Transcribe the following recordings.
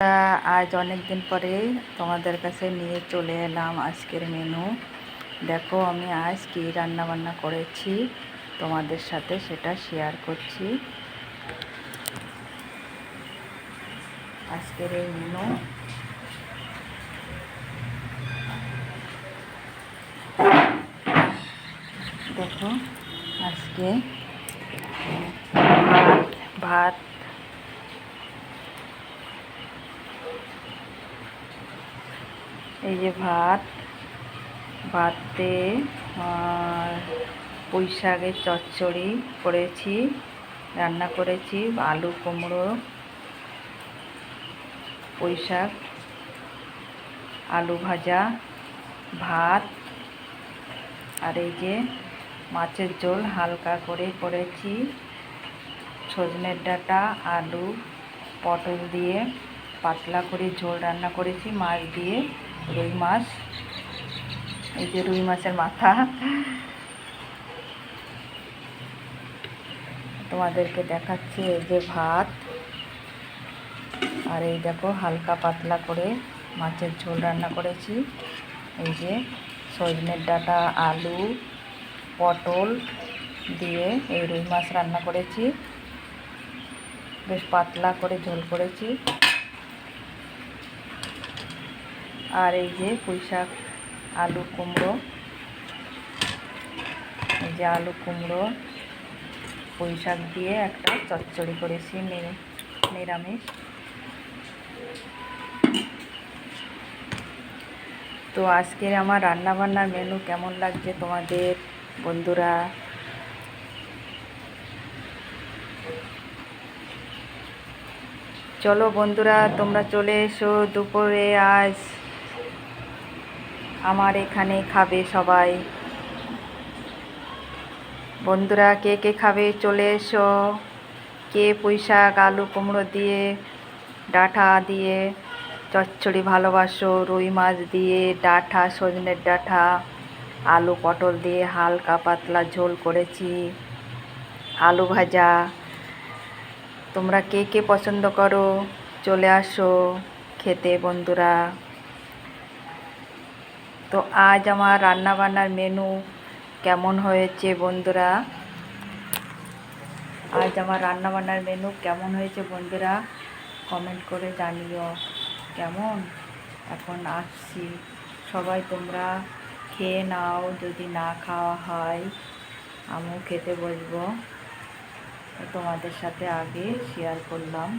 আজ অনেক দিন পরে তোমাদের কাছে নিয়ে চলে এলাম আজকের মেনু দেখো, আমি আজ কী রান্না বান্না করেছি, তোমাদের সাথে সেটা শেয়ার করছি। আজকের এই মেনু দেখো, আজকে ভাত এই যে ভাত, ভাতে পুঁই শাকের চচ্চড়ি করেছি, রান্না করেছি, আলু, কুমড়ো পুঁই শাক আলু ভাজা, ভাত আর এই যে মাছের ঝোল হালকা করে করেছি। সজনের ডাঁটা, আলু, পটল দিয়ে পাতলা করে ঝোল রান্না করেছি, মাছ দিয়ে। রুই মাছ। এই যে রুই মাছের মাথা। তোমাদেরকে দেখাচ্ছি এই যে ভাত। আর এই দেখো, হালকা পাতলা করে মাছের ঝোল রান্না করেছি। এই যে সজনের ডাটা, আলু, পটল দিয়ে এই রুই মাছ রান্না করেছি। বেশ পাতলা করে ঝোল করেছি। আর এই যে পুঁই শাক, আলু কুমড়ো। এই যে আলু কুমড়ো, পুঁই শাক দিয়ে একটা চচ্চড়ি করেছি নিরামিষ। তো আজকের আমার রান্নাবান্নার মেনু কেমন লাগছে তোমাদের, বন্ধুরা? চলো বন্ধুরা, তোমরা চলে এসো দুপুরে আজ। আমার এখানে খাবে সবাই। বন্ধুরা, কে কে খাবে চলে এসো। কে পুঁই শাক আলু, কুমড়ো দিয়ে, ডাঁটা দিয়ে, চচ্চড়ি ভালোবাসো, রুই মাছ দিয়ে, ডাঁটা, সজনের ডাঁটা, আলু পটল দিয়ে হালকা পাতলা ঝোল করেছি, আলু ভাজা। তোমরা কে কে পছন্দ করো, চলে আসো খেতে বন্ধুরা। তো আজ আমার রান্না বান্নার মেনু কেমন হয়েছে বন্ধুরা? আজ আমার রান্না বান্নার মেনু কেমন হয়েছে বন্ধুরা? কমেন্ট করে জানিও। কেমন? এখন আসছি। সবাই তোমরা খেয়ে নাও, যদি না খাওয়া হয় আমিও খেতে বসবো। তোমাদের সাথে আগে শেয়ার করলাম।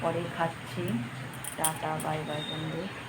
পরে খাচ্ছি। টাটা বাই বাই বন্ধু।